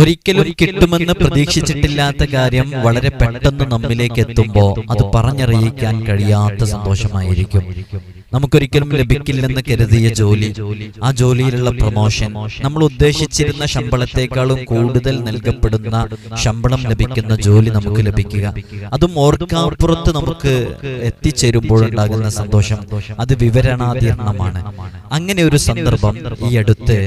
ഒരിക്കലും കിട്ടുമെന്ന് പ്രതീക്ഷിച്ചിട്ടില്ലാത്ത കാര്യം വളരെ പെട്ടെന്ന് നമ്മിലേക്ക് എത്തുമ്പോൾ അത് പറഞ്ഞറിയിക്കാൻ കഴിയാത്ത സന്തോഷമായിരിക്കും. നമുക്കൊരിക്കലും ലഭിക്കില്ലെന്ന് കരുതിയ ജോലി. ആ ജോലിയിലുള്ള പ്രൊമോഷൻ നമ്മൾ ഉദ്ദേശിച്ചിരുന്ന ശമ്പളത്തെക്കാളും കൂടുതൽ നൽകപ്പെടുന്ന ശമ്പളം ലഭിക്കുന്ന ജോലി നമുക്ക് ലഭിക്കുക. അതും ഓർക്കാപ്പുറത്ത് നമുക്ക് എത്തിച്ചേരുമ്പോഴുണ്ടാകുന്ന സന്തോഷം. അത് വിവരണാതീർണമാണ്. അങ്ങനെ ഒരു സന്ദർഭം ഈ അടുത്ത്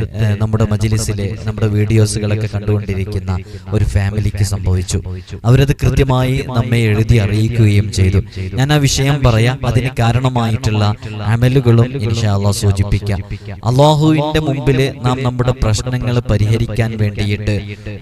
നമ്മുടെ മജിലിസിലെ നമ്മുടെ വീഡിയോസുകളൊക്കെ കണ്ടുകൊണ്ടിരിക്കുന്ന ഒരു ഫാമിലിക്ക് സംഭവിച്ചു. അവരത് കൃത്യമായി നമ്മെ എഴുതി അറിയിക്കുകയും ചെയ്തു. ഞാൻ ആ വിഷയം പറയാം. അതിന് കാരണമായിട്ടുള്ള അമലുകളും ഇൻഷാല്ല സൂചിപ്പിക്കാം. അള്ളാഹുവിന്റെ മുമ്പിൽ നാം നമ്മുടെ പ്രശ്നങ്ങൾ പരിഹരിക്കാൻ വേണ്ടിയിട്ട്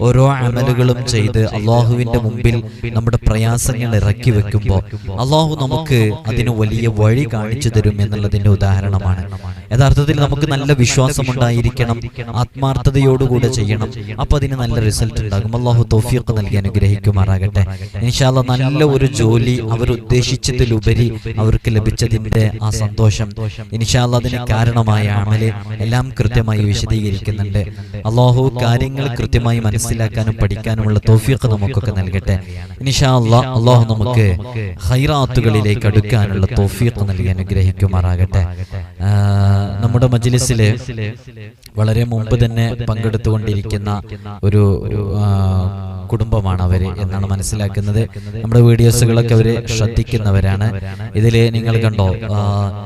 ഓരോ അമലുകളും ചെയ്ത് അള്ളാഹുവിന്റെ മുമ്പിൽ നമ്മുടെ പ്രയാസങ്ങൾ ഇറക്കി വെക്കുമ്പോൾ അള്ളാഹു നമുക്ക് അതിന് വലിയ വഴി കാണിച്ചു തരും എന്നുള്ളതിന്റെ ഉദാഹരണമാണ്. യഥാർത്ഥത്തിൽ നമുക്ക് നല്ല വിശ്വാസം ഉണ്ടായിരിക്കണം ആത്മാർത്ഥതയോടുകൂടെ ചെയ്യണം. അപ്പൊ അതിന് നല്ല റിസൾട്ട് ഉണ്ടാകും. അള്ളാഹു തോഫിയൊക്കെ നൽകി അനുഗ്രഹിക്കുമാറാകട്ടെ. ഇൻഷാല്ല നല്ല ഒരു ജോലി അവർ ഉദ്ദേശിച്ചതിലുപരി അവർക്ക് ലഭിച്ചതിന്റെ ആ സന്തോഷം ഇൻഷാല്ല അതിന് കാരണമായ അമൽ എല്ലാം കൃത്യമായി വിശദീകരിക്കുന്നുണ്ട്. അള്ളാഹു കാര്യങ്ങൾ കൃത്യമായി മനസ്സിലാക്കാനും പഠിക്കാനുമുള്ള തോഫിയൊക്കെ നമുക്കൊക്കെ നൽകട്ടെ. ഇൻഷാല്ല അള്ളാഹു നമുക്ക് ഹൈറാത്തുകളിലേക്ക് അടുക്കാനുള്ള തോഫിയൊക്കെ നൽകി അനുഗ്രഹിക്കുമാറാകട്ടെ. നമ്മുടെ മജ്ലിസിൽ വളരെ മുമ്പ് തന്നെ പങ്കെടുത്തുകൊണ്ടിരിക്കുന്ന ഒരു കുടുംബമാണ് അവർ എന്നാണ് മനസ്സിലാക്കുന്നത്. നമ്മുടെ വീഡിയോസുകളൊക്കെ അവർ ശ്രദ്ധിക്കുന്നവരാണ്. ഇതിൽ നിങ്ങൾ കണ്ടോ?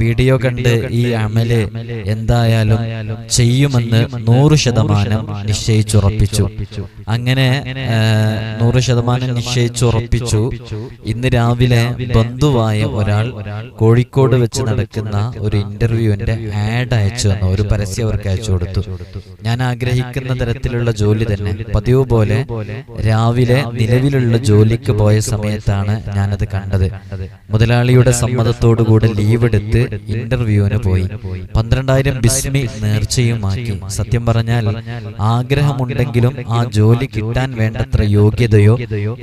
വീഡിയോ കണ്ട് ഈ അമൽ എന്തായാലും ചെയ്യുമെന്ന് നൂറ് ശതമാനം നിശ്ചയിച്ചുറപ്പിച്ചു. അങ്ങനെ നൂറ് ശതമാനം നിശ്ചയിച്ചുറപ്പിച്ചു. ഇന്ന് രാവിലെ ബന്ധുവായ ഒരാൾ കോഴിക്കോട് വെച്ച് നടക്കുന്ന ഒരു ഇന്റർവ്യൂവിന്റെ ആഡ് അയച്ചു തന്നു. ഒരു പരസ്യം അവർക്ക് അയച്ചു കൊടുത്തു. ഞാൻ ആഗ്രഹിക്കുന്ന തരത്തിലുള്ള ജോലി തന്നെ പതിവ് പോലെ രാവിലെ നിലവിലുള്ള ജോലിക്ക് പോയ സമയത്താണ് ഞാനത് കണ്ടത്. മുതലാളിയുടെ സമ്മതത്തോടുകൂടെ ലീവ് എടുത്ത് ഇന്റർവ്യൂവിന് പോയി. പന്ത്രണ്ടായിരം ബിസ്മി നേർച്ചയുമാക്കി. സത്യം പറഞ്ഞാൽ ആഗ്രഹമുണ്ടെങ്കിലും ആ ജോലി കിട്ടാൻ വേണ്ടത്ര യോഗ്യതയോ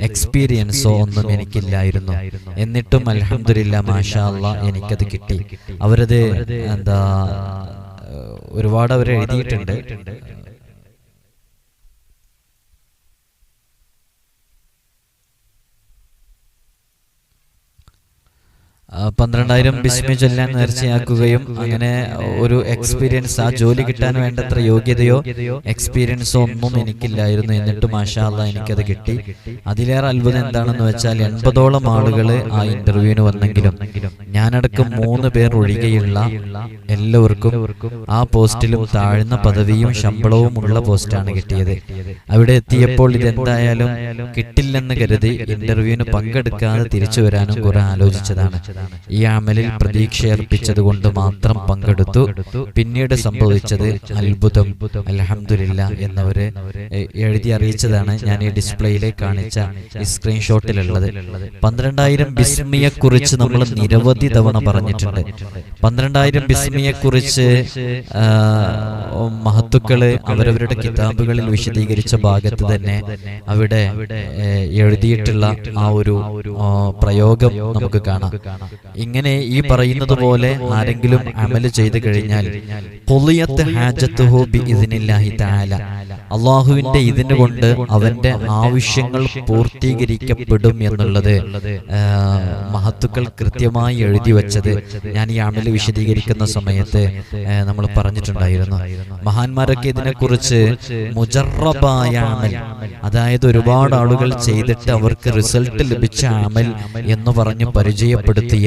എക്സ്പീരിയൻസോ ഒന്നും എനിക്കില്ലായിരുന്നു. എന്നിട്ടും അലഹമില്ല മാഷാ എനിക്കത് കിട്ടി. അവരത് എന്താ ഒരുപാട് അവർ എഴുതിയിട്ടുണ്ട് ആ, പന്ത്രണ്ടായിരം ബിസ്മി ചൊല്ലാൻ നേർച്ചയാക്കുകയും അങ്ങനെ ഒരു എക്സ്പീരിയൻസ് ആ ജോലി കിട്ടാൻ വേണ്ടത്ര യോഗ്യതയോ എക്സ്പീരിയൻസോ ഒന്നും എനിക്കില്ലായിരുന്നു എന്നിട്ട് മാഷാ അല്ലാ എനിക്കത് കിട്ടി. അതിലേറെ അത്ഭുതം എന്താണെന്ന് വെച്ചാൽ എൺപതോളം ആളുകൾ ആ ഇന്റർവ്യൂവിന് വന്നെങ്കിലും ഞാനടക്കം മൂന്ന് പേർ ഒഴികെയുള്ള എല്ലാവർക്കും ആ പോസ്റ്റിലും താഴ്ന്ന പദവിയും ശമ്പളവും ഉള്ള പോസ്റ്റാണ് കിട്ടിയത്. അവിടെ എത്തിയപ്പോൾ ഇതെന്തായാലും കിട്ടില്ലെന്ന് കരുതി ഇന്റർവ്യൂവിന് പങ്കെടുക്കാതെ തിരിച്ചു വരാനും കുറെ ആലോചിച്ചതാണ്. ഈ അമലിൽ പ്രതീക്ഷയർപ്പിച്ചത് കൊണ്ട് മാത്രം പങ്കെടുത്തു. പിന്നീട് സംഭവിച്ചത് അത്ഭുതം അലഹമില്ല എന്നവര് എഴുതി അറിയിച്ചതാണ് ഞാൻ ഈ ഡിസ്പ്ലേയിൽ കാണിച്ച ഈ സ്ക്രീൻഷോട്ടിലുള്ളത്. പന്ത്രണ്ടായിരം ബിസ്മിയെ കുറിച്ച് നമ്മൾ നിരവധി തവണ പറഞ്ഞിട്ടുണ്ട്. പന്ത്രണ്ടായിരം ബിസ്മിയെ കുറിച്ച് മഹത്തുക്കൾ അവരവരുടെ കിതാബുകളിൽ വിശദീകരിച്ച ഭാഗത്ത് തന്നെ അവിടെ എഴുതിയിട്ടുള്ള ആ ഒരു പ്രയോഗം നമുക്ക് കാണാം. ഇങ്ങനെ ഈ പറയുന്നത് പോലെ ആരെങ്കിലും അമൽ ചെയ്തു കഴിഞ്ഞാൽ പൊളിയത്ത് ഹാജത്തുഹു ബി ഇതിനില്ലാഹി തആല. അള്ളാഹുവിന്റെ ഇതിന് കൊണ്ട് അവന്റെ ആവശ്യങ്ങൾ പൂർത്തീകരിക്കപ്പെടും എന്നുള്ളത് മഹത്തുക്കൾ കൃത്യമായി എഴുതി വെച്ചത് ഞാൻ ഈ അമൽ വിശദീകരിക്കുന്ന സമയത്ത് നമ്മൾ പറഞ്ഞിട്ടുണ്ടായിരുന്നു. മഹാന്മാരൊക്കെ ഇതിനെക്കുറിച്ച് മുജറബായ അമൽ അതായത് ഒരുപാട് ആളുകൾ ചെയ്തിട്ട് അവർക്ക് റിസൾട്ട് ലഭിച്ച അമൽ എന്ന് പറഞ്ഞ് പരിചയപ്പെടുത്തിയ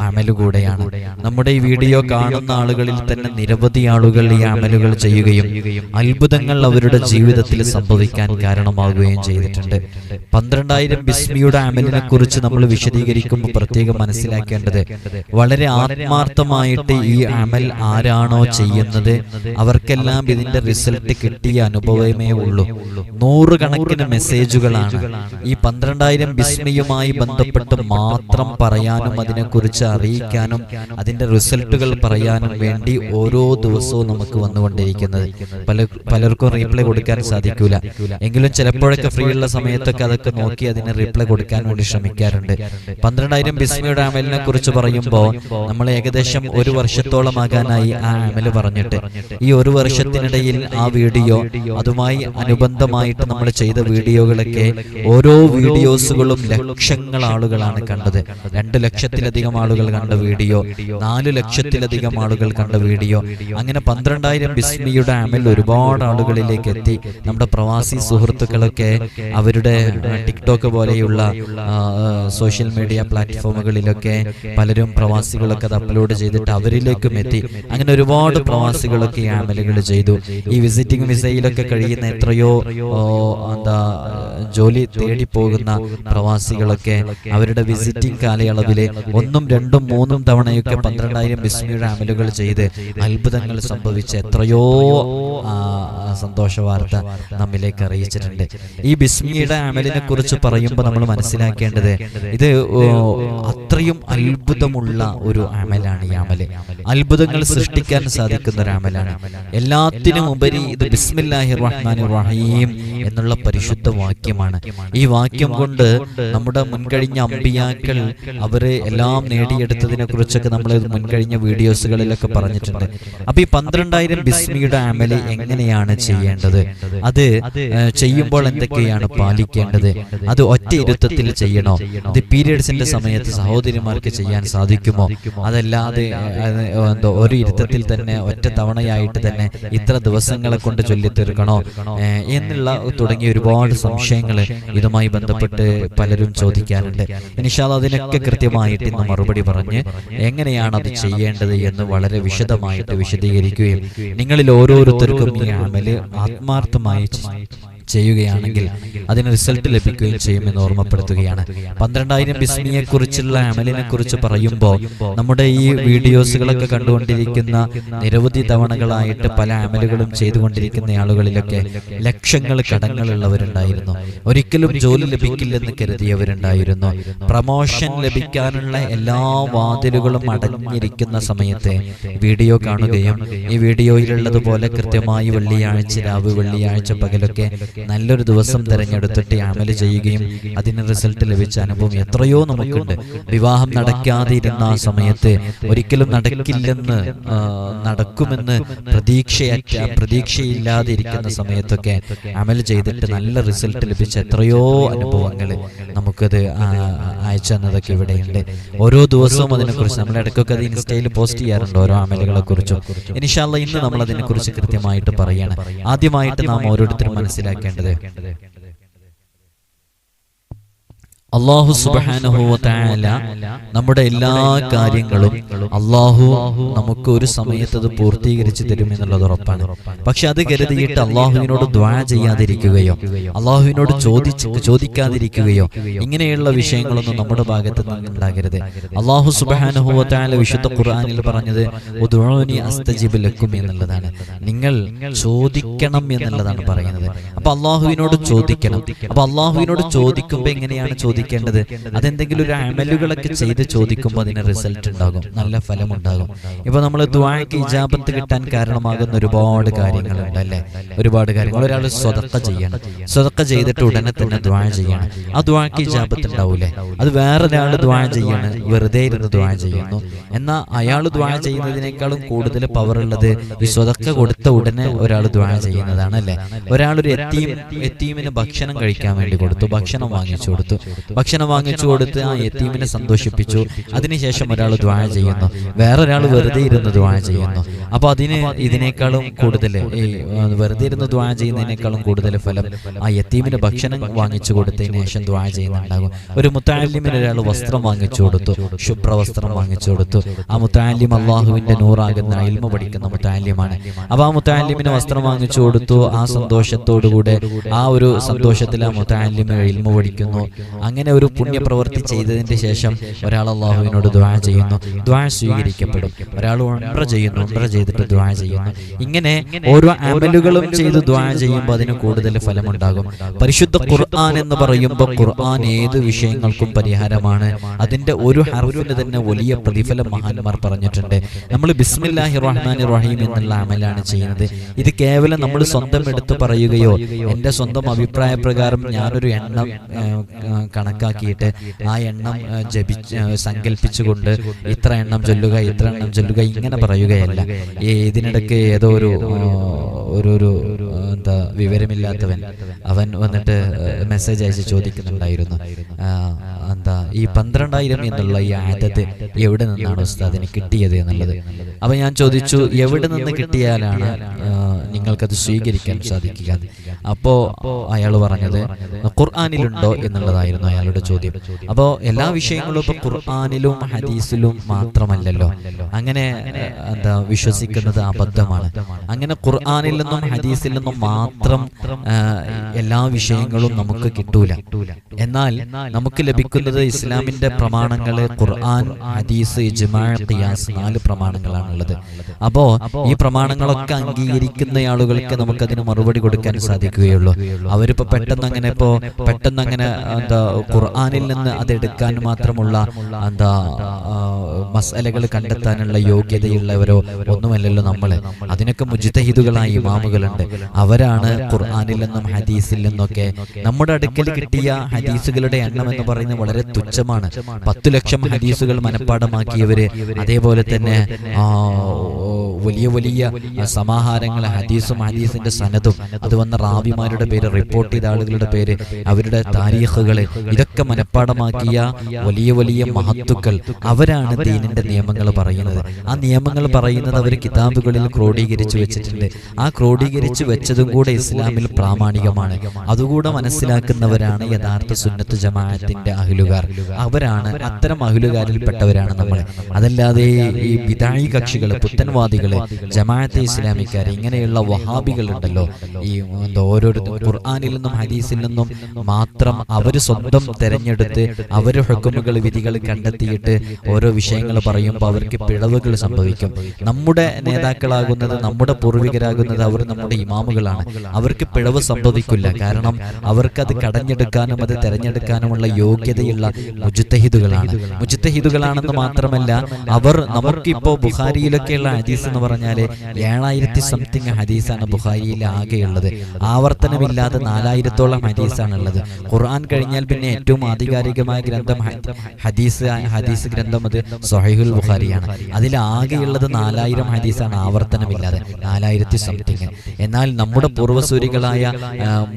അമൽ കൂടെയാണ് നമ്മുടെ ഈ വീഡിയോ കാണുന്ന ആളുകളിൽ തന്നെ നിരവധി ആളുകൾ ഈ അമലുകൾ ചെയ്യുകയും അത്ഭുതങ്ങൾ അവരുടെ ജീവിതത്തിൽ സംഭവിക്കാൻ കാരണമാകുകയും ചെയ്തിട്ടുണ്ട്. പന്ത്രണ്ടായിരം ബിസ്മിയുടെ അമലിനെ കുറിച്ച് നമ്മൾ വിശദീകരിക്കുമ്പോൾ പ്രത്യേകം മനസ്സിലാക്കേണ്ടത് വളരെ ആത്മാർത്ഥമായിട്ട് ഈ അമൽ ആരാണോ ചെയ്യുന്നത്? അവർക്കെല്ലാം ഇതിന്റെ റിസൾട്ട് കിട്ടിയ അനുഭവമേ ഉള്ളൂ. നൂറുകണക്കിന് മെസ്സേജുകളാണ്. ഈ പന്ത്രണ്ടായിരം ബിസ്മിയുമായി ബന്ധപ്പെട്ട് മാത്രം പറയാനും അതിനെക്കുറിച്ച് അറിയിക്കാനും അതിന്റെ റിസൾട്ടുകൾ പറയാനും വേണ്ടി ഓരോ ദിവസവും നമുക്ക് വന്നുകൊണ്ടിരിക്കുന്നത്. പല പലർക്കും റീപ്ലൈ റീപ്ലൈ കൊടുക്കാൻ സാധിക്കൂല. എങ്കിലും ചിലപ്പോഴൊക്കെ ഫ്രീ ഉള്ള സമയത്തൊക്കെ അതൊക്കെ നോക്കി അതിന് റിപ്ലൈ കൊടുക്കാൻ വേണ്ടി ശ്രമിക്കാറുണ്ട്. പന്ത്രണ്ടായിരം ബിസ്മിയുടെ അമലിനെ കുറിച്ച് പറയുമ്പോൾ നമ്മൾ ഏകദേശം ഒരു വർഷത്തോളം ആകാനായി ആ അമൽ പറഞ്ഞിട്ട്. ഈ ഒരു വർഷത്തിനിടയിൽ ആ വീഡിയോ അതുമായി അനുബന്ധമായിട്ട് നമ്മൾ ചെയ്ത വീഡിയോകളൊക്കെ ഓരോ വീഡിയോസുകളും ലക്ഷങ്ങൾ ആളുകളാണ് കണ്ടത്. രണ്ട് ലക്ഷത്തിലധികം ആളുകൾ കണ്ട വീഡിയോ നാല് ലക്ഷത്തിലധികം ആളുകൾ കണ്ട വീഡിയോ. അങ്ങനെ പന്ത്രണ്ടായിരം ബിസ്മിയുടെ അമൽ ഒരുപാട് ആളുകളിലേക്ക് എത്തി നമ്മുടെ പ്രവാസി സുഹൃത്തുക്കളൊക്കെ അവരുടെ ടിക്ടോക്ക് പോലെയുള്ള സോഷ്യൽ മീഡിയ പ്ലാറ്റ്ഫോമുകളിലൊക്കെ പലരും പ്രവാസികളൊക്കെ അത് അപ്ലോഡ് ചെയ്തിട്ട് അവരിലേക്കും എത്തി. അങ്ങനെ ഒരുപാട് പ്രവാസികളൊക്കെ ഈ അമലുകൾ ചെയ്തു. ഈ വിസിറ്റിംഗ് വിസയിലൊക്കെ കഴിയുന്ന എത്രയോ എന്താ ജോലി തേടി പോകുന്ന പ്രവാസികളൊക്കെ അവരുടെ വിസിറ്റിംഗ് കാലയളവിലെ ഒന്നും രണ്ടും മൂന്നും തവണയൊക്കെ പന്ത്രണ്ടായിരം വിസ്മയുടെ അമലുകൾ ചെയ്ത് അത്ഭുതങ്ങൾ സംഭവിച്ച എത്രയോ സന്തോഷ വാർത്ത നമ്മിലേക്ക് അറിയിച്ചിട്ടുണ്ട്. ഈ ബിസ്മിയുടെ അമലിനെ കുറിച്ച് പറയുമ്പോൾ നമ്മൾ മനസ്സിലാക്കേണ്ടത് ഇത് അത്രയും അത്ഭുതമുള്ള ഒരു അമലാണ് ഈ അമൽ. അത്ഭുതങ്ങൾ സൃഷ്ടിക്കാൻ സാധിക്കുന്ന ഒരു അമലാണ്. എല്ലാത്തിനും ഉപരി ഇത് ബിസ്മില്ലാഹി റഹ്മാൻ റഹീം എന്നുള്ള പരിശുദ്ധ വാക്യമാണ്. ഈ വാക്യം കൊണ്ട് നമ്മുടെ മുൻകഴിഞ്ഞ അമ്പിയാക്കൾ അവർ എല്ലാം നേടിയെടുത്തതിനെ കുറിച്ചൊക്കെ നമ്മൾ മുൻകഴിഞ്ഞ വീഡിയോസുകളിലൊക്കെ പറഞ്ഞിട്ടുണ്ട്. അപ്പൊ ഈ പന്ത്രണ്ടായിരം ബിസ്മിയുടെ അമൽ എങ്ങനെയാണ് ചെയ്യേണ്ടത്? അത് ഏഹ്, ചെയ്യുമ്പോൾ എന്തൊക്കെയാണ് പാലിക്കേണ്ടത്? അത് ഒറ്റ ഇരുത്തത്തിൽ ചെയ്യണോ? അത് പീരിയഡ്സിന്റെ സമയത്ത് സഹോദരിമാർക്ക് ചെയ്യാൻ സാധിക്കുമോ? അതല്ലാതെ എന്തോ ഒരു ഇരുത്തത്തിൽ തന്നെ ഒറ്റ തവണയായിട്ട് തന്നെ ഇത്ര ദിവസങ്ങളെ കൊണ്ട് ചൊല്ലി തീർക്കണോ എന്നുള്ള തുടങ്ങിയ ഒരുപാട് സംശയങ്ങൾ ഇതുമായി ബന്ധപ്പെട്ട് പലരും ചോദിക്കാറുണ്ട്. ഇനിഷാദ് അതിനൊക്കെ കൃത്യമായിട്ട് ഇന്ന് മറുപടി പറഞ്ഞ് എങ്ങനെയാണ് അത് ചെയ്യേണ്ടത് എന്ന് വളരെ വിശദമായിട്ട് വിശദീകരിക്കുകയും നിങ്ങളിൽ ഓരോരുത്തർക്കും ഈ അമൽ ആത്മാർത്ഥമായി ചെയ്യുകയാണെങ്കിൽ അതിന് റിസൾട്ട് ലഭിക്കുകയും ചെയ്യുമെന്ന് ഓർമ്മപ്പെടുത്തുകയാണ്. പന്ത്രണ്ടായിരം ബിസ്മിയെ കുറിച്ചുള്ള അമലിനെ കുറിച്ച് പറയുമ്പോൾ നമ്മുടെ ഈ വീഡിയോസുകളൊക്കെ കണ്ടുകൊണ്ടിരിക്കുന്ന നിരവധി തവണകളായിട്ട് പല അമലുകളും ചെയ്തുകൊണ്ടിരിക്കുന്ന ആളുകളിലൊക്കെ ലക്ഷങ്ങൾ കടങ്ങളുള്ളവരുണ്ടായിരുന്നു. ഒരിക്കലും ജോലി ലഭിക്കില്ലെന്ന് കരുതിയവരുണ്ടായിരുന്നു. പ്രമോഷൻ ലഭിക്കാനുള്ള എല്ലാ വാതിലുകളും അടഞ്ഞിരിക്കുന്ന സമയത്ത് വീഡിയോ കാണുകയും ഈ വീഡിയോയിലുള്ളതുപോലെ കൃത്യമായി വെള്ളിയാഴ്ച രാവ് വെള്ളിയാഴ്ച പകലൊക്കെ നല്ലൊരു ദിവസം തിരഞ്ഞെടുത്തിട്ട് അമൽ ചെയ്യുകയും അതിന് റിസൾട്ട് ലഭിച്ച അനുഭവം എത്രയോ നമുക്കുണ്ട്. വിവാഹം നടക്കാതെ ഇരുന്ന ആ സമയത്ത് ഒരിക്കലും നടക്കില്ലെന്ന് നടക്കുമെന്ന് പ്രതീക്ഷയറ്റ പ്രതീക്ഷയില്ലാതെ ഇരിക്കുന്ന സമയത്തൊക്കെ അമൽ ചെയ്തിട്ട് നല്ല റിസൾട്ട് ലഭിച്ച എത്രയോ അനുഭവങ്ങൾ നമുക്കത് അയച്ചു തന്നതൊക്കെ ഇവിടെയുണ്ട്. ഓരോ ദിവസവും അതിനെക്കുറിച്ച് നമ്മൾ ഇടയ്ക്കൊക്കെ അത് ഇൻസ്റ്റയിൽ പോസ്റ്റ് ചെയ്യാറുണ്ട് ഓരോ അമലുകളെ കുറിച്ചും. ഇനിഷാല്ല ഇന്ന് നമ്മൾ അതിനെക്കുറിച്ച് കൃത്യമായിട്ട് പറയണം. ആദ്യമായിട്ട് നാം ഓരോരുത്തരും മനസ്സിലാക്കേണ്ടത് അള്ളാഹു സുബാനുഭവത്തായ നമ്മുടെ എല്ലാ കാര്യങ്ങളും അള്ളാഹു നമുക്ക് ഒരു സമയത്ത് അത് പൂർത്തീകരിച്ചു തരും എന്നുള്ളത് ഉറപ്പാണ്. പക്ഷെ അത് കരുതിയിട്ട് അള്ളാഹുവിനോട് ദ്വാ ചെയ്യാതിരിക്കുകയോ അള്ളാഹുവിനോട് ചോദിച്ച് ചോദിക്കാതിരിക്കുകയോ ഇങ്ങനെയുള്ള വിഷയങ്ങളൊന്നും നമ്മുടെ ഭാഗത്ത് നിന്ന് ഉണ്ടാകരുത് അള്ളാഹു സുബാനുഭവത്തായ വിശുദ്ധ ഖുർആാനിൽ പറഞ്ഞത് അസ്തജിബ് ലക്കും എന്നുള്ളതാണ്. നിങ്ങൾ ചോദിക്കണം എന്നുള്ളതാണ് പറയുന്നത്. അപ്പൊ അള്ളാഹുവിനോട് ചോദിക്കണം. അപ്പൊ അള്ളാഹുവിനോട് ചോദിക്കുമ്പോൾ എങ്ങനെയാണ് ചോദിക്കേണ്ടത്. അതെന്തെങ്കിലും ഒരു അമലുകളൊക്കെ ചെയ്ത് ചോദിക്കുമ്പോൾ അതിന് റിസൾട്ട് ഉണ്ടാകും. നല്ല ഫലം ഉണ്ടാകും ഇപ്പൊ നമ്മൾ ദ്വാക്ക് ഇജാബത്ത് കിട്ടാൻ കാരണമാകുന്ന ഒരുപാട് കാര്യങ്ങളുണ്ട് അല്ലേ? ഒരുപാട് കാര്യങ്ങൾ. ഒരാൾ സ്വതക്ക ചെയ്യണം. സ്വതക്ക ചെയ്തിട്ട് ഉടനെ തന്നെ ദ്വാ ചെയ്യണം. ആ ദ്വാക്ക് ഇജാബത്ത് ഉണ്ടാവൂലേ? അത് വേറൊരാൾ ദ്വാ ചെയ്യാണ്. വെറുതെ ഇരുന്ന് ദ്വാ ചെയ്യുന്നു. എന്നാൽ അയാൾ ദ്വാ ചെയ്യുന്നതിനേക്കാളും കൂടുതൽ പവർ ഉള്ളത് ഈ സ്വതക്ക കൊടുത്ത ഉടനെ ഒരാൾ ദ്വാ ചെയ്യുന്നതാണ് അല്ലേ ഒരാളൊരു ഒരു എത്തീം എത്തീമിന് ഭക്ഷണം കഴിക്കാൻ വേണ്ടി കൊടുത്തു ഭക്ഷണം വാങ്ങിച്ചു കൊടുത്തു ഭക്ഷണം വാങ്ങിച്ചു കൊടുത്ത് ആ എത്തീമിനെ സന്തോഷിപ്പിച്ചു. അതിനുശേഷം ഒരാൾ ദ്വാ ചെയ്യുന്നു. വേറൊരാൾ വെറുതെ ഇരുന്ന് ദ്വാ ചെയ്യുന്നു. അപ്പൊ അതിന് ഇതിനേക്കാളും കൂടുതൽ ഈ വെറുതെ ഇരുന്ന് ദ്വാ ചെയ്യുന്നതിനേക്കാളും കൂടുതൽ ഫലം ആ യത്തീമിന് ഭക്ഷണം വാങ്ങിച്ചു കൊടുത്തതിന് ശേഷം ദ്വാ ചെയ്യുന്നുണ്ടാകും. ഒരു മുത്താലിമിന് ഒരാൾ വസ്ത്രം വാങ്ങിച്ചു കൊടുത്തു. ശുഭ്രവസ്ത്രം വാങ്ങിച്ചു കൊടുത്തു. ആ മുത്താലിം അള്ളാഹുവിന്റെ നൂറാകുന്ന അയൽമ പഠിക്കുന്ന മുത്താലിമാണ്. അപ്പൊ ആ മുത്താലിമിന് വസ്ത്രം വാങ്ങിച്ചു കൊടുത്തു. ആ സന്തോഷത്തോടുകൂടെ ആ ഒരു സന്തോഷത്തിൽ ആ മുത്താലിമ ഇൽമ പഠിക്കുന്നു അങ്ങനെ അങ്ങനെ ഒരു പുണ്യപ്രവൃത്തി ചെയ്തതിന്റെ ശേഷം ഒരാൾ അള്ളാഹുവിനോട് ദ്വാ ചെയ്യുന്നു. ദ്വാ സ്വീകരിക്കപ്പെടും. ഒരാൾ ഉംറ ചെയ്യുന്നു. ഉംറ ചെയ്തിട്ട് ദ്വാ ചെയ്യുന്നു. ഇങ്ങനെ ഓരോ അമലുകളും ചെയ്ത് ദ്വാ ചെയ്യുമ്പോൾ അതിന് കൂടുതൽ ഫലമുണ്ടാകും പരിശുദ്ധ ഖുർആൻ എന്ന് പറയുമ്പോൾ ഖുർആൻ ഏത് വിഷയങ്ങൾക്കും പരിഹാരമാണ്. അതിന്റെ ഒരു ഹർഫിന് തന്നെ വലിയ പ്രതിഫലം മഹാന്മാർ പറഞ്ഞിട്ടുണ്ട്. നമ്മൾ ബിസ്മില്ലാഹി റഹ്മാൻ റഹീം എന്നുള്ള അമലാണ് ചെയ്യുന്നത്. ഇത് കേവലം നമ്മൾ സ്വന്തം എടുത്ത് പറയുകയോ എന്റെ സ്വന്തം അഭിപ്രായ പ്രകാരം ഞാനൊരു എണ്ണം കണക്കാക്കിയിട്ട് ആ എണ്ണം ജപി ജപിച്ച് സങ്കല്പിച്ചുകൊണ്ട് ഇത്ര എണ്ണം ചൊല്ലുക ഇത്ര എണ്ണം ചൊല്ലുക ഇങ്ങനെ പറയുകയല്ല. ഇതിനിടയ്ക്ക് ഏതോ ഒരു ഒരു എന്താ വിവരമില്ലാത്തവൻ. അവൻ വന്നിട്ട് മെസ്സേജ് അയച്ച് ചോദിക്കുന്നുണ്ടായിരുന്നു. എന്താ ഈ പന്ത്രണ്ടായിരം എന്നുള്ള ഈ ആദത്ത് എവിടെ നിന്നാണ് ഉസ്താദിന് കിട്ടിയത് എന്നുള്ളത്. അപ്പൊ ഞാൻ ചോദിച്ചു എവിടെ നിന്ന് കിട്ടിയാലാണ് നിങ്ങൾക്കത് സ്വീകരിക്കാൻ സാധിക്കുക? അപ്പോ അയാൾ പറഞ്ഞത് ഖുർആാനിലുണ്ടോ എന്നുള്ളതായിരുന്നു അയാളുടെ ചോദ്യം. അപ്പോ എല്ലാ വിഷയങ്ങളും ഇപ്പൊ ഖുർആാനിലും ഹദീസിലും മാത്രമല്ലല്ലോ. അങ്ങനെ എന്താ വിശ്വസിക്കുന്നത് അബദ്ധമാണ്. അങ്ങനെ ഖുർആാനിൽ നിന്നും ഹദീസിൽ നിന്നും മാത്രം എല്ലാ വിഷയങ്ങളും നമുക്ക് കിട്ടൂല. എന്നാൽ നമുക്ക് ലഭിക്കുന്നത് ഇസ്ലാമിന്റെ പ്രമാണങ്ങൾ ഖുർആൻ ഹദീസ് ഇജ്മാ ഖിയാസ് നാല് പ്രമാണങ്ങളാണുള്ളത്. അപ്പോ ഈ പ്രമാണങ്ങളൊക്കെ അംഗീകരിക്കുന്ന ആളുകൾക്ക് നമുക്ക് അതിന് മറുപടി കൊടുക്കാൻ സാധിക്കുകയുള്ളൂ. അവരിപ്പോ പെട്ടെന്ന് അങ്ങനെ ഇപ്പോ പെട്ടെന്ന് അങ്ങനെ എന്താ ഖുർആാനിൽ നിന്ന് അതെടുക്കാൻ മാത്രമുള്ള എന്താ മസലകൾ കണ്ടെത്താനുള്ള യോഗ്യതയുള്ളവരോ ഒന്നുമല്ലല്ലോ നമ്മൾ. അതിനൊക്കെ മുജിതഹിദുകളായ ഇമാമുകളുണ്ട്. അവരാണ് ഖുർആാനില്ലെന്നും നിന്നും ഹദീസിൽ നിന്നൊക്കെ നമ്മുടെ അടുക്കൽ കിട്ടിയ ഹദീസുകളുടെ എണ്ണം എന്ന് പറയുന്നത് വളരെ തുച്ഛമാണ്. പത്തു ലക്ഷം ഹദീസുകൾ മനഃപ്പാടമാക്കിയവര് അതേപോലെ തന്നെ വലിയ വലിയ സമാഹാരങ്ങൾ ഹദീസും ഹദീസിന്റെ സനതും അത് വന്ന റാബിമാരുടെ പേര് റിപ്പോർട്ട് ചെയ്ത ആളുകളുടെ പേര് അവരുടെ താരീഖുകൾ ഇതൊക്കെ മനഃപ്പാടമാക്കിയ വലിയ വലിയ മഹത്തുക്കൾ. അവരാണ് ദീനിന്റെ നിയമങ്ങൾ പറയുന്നത്. ആ നിയമങ്ങൾ പറയുന്നത് അവർ കിതാബുകളിൽ ക്രോഡീകരിച്ചു വെച്ചിട്ടുണ്ട്. ആ ക്രോഡീകരിച്ചു വെച്ചതും കൂടെ ഇസ്ലാമിൽ പ്രാമാണികമാണ്. അതുകൂടെ മനസ്സിലാക്കുന്നവരാണ് യഥാർത്ഥ സുന്നത്ത് ജമാഅത്തിന്റെ അഹിലുകാർ. അവരാണ് അത്തരം അഹിലുകാരിൽപ്പെട്ടവരാണ് നമ്മൾ അതല്ലാതെ ഈ വിതായി കക്ഷികൾ പുത്തൻവാദികൾ ജമാഅത്തെ ഇസ്ലാമിക്കാർ ഇങ്ങനെയുള്ള വഹാബികൾ ഉണ്ടല്ലോ ഈ എന്താ ഓരോരുത്തർ ഖുർആാനിൽ നിന്നും ഹദീസിൽ നിന്നും മാത്രം അവർ സ്വന്തം തെരഞ്ഞെടുത്ത് അവർ ഹുക്കുമുകൾ വിധികൾ കണ്ടെത്തിയിട്ട് ഓരോ വിഷയങ്ങൾ പറയുമ്പോൾ അവർക്ക് പിഴവുകൾ സംഭവിക്കും. നമ്മുടെ നേതാക്കളാകുന്നത് നമ്മുടെ പൂർവികരാകുന്നത് അവർ നമ്മുടെ ഇമാമുകളാണ്. അവർക്ക് പിഴവ് സംഭവിക്കില്ല. കാരണം അവർക്കത് കടഞ്ഞെടുക്കാനും അത് തെരഞ്ഞെടുക്കാനുമുള്ള യോഗ്യതയുള്ള മുജുത്തഹിദുകളാണ്. മുജുത്തഹിദുകളാണെന്ന് മാത്രമല്ല അവർ നമുക്കിപ്പോൾ ബുഹാരിയിലൊക്കെയുള്ള ഹദീസ് എന്ന് പറഞ്ഞാൽ ഏഴായിരത്തി സംതിങ് ഹദീസാണ് ബുഹാരിയിൽ ആകെയുള്ളത്. ആവർത്തനമില്ലാതെ നാലായിരത്തോളം ഹദീസാണ് ഉള്ളത് ഖുർആൻ കഴിഞ്ഞാൽ പിന്നെ ഏറ്റവും ആധികാരികമായ ഗ്രന്ഥം ഹദീസ് ഹദീസ് ഗ്രന്ഥം അത് സൊഹൈഹുൽ ബുഖാരിയാണ്. അതിൽ ആകെയുള്ളത് നാലായിരം ഹദീസാണ് ആവർത്തനമില്ലാതെ നാലായിരത്തി സംതിങ്. എന്നാൽ നമ്മുടെ പൂർവസൂരികളായ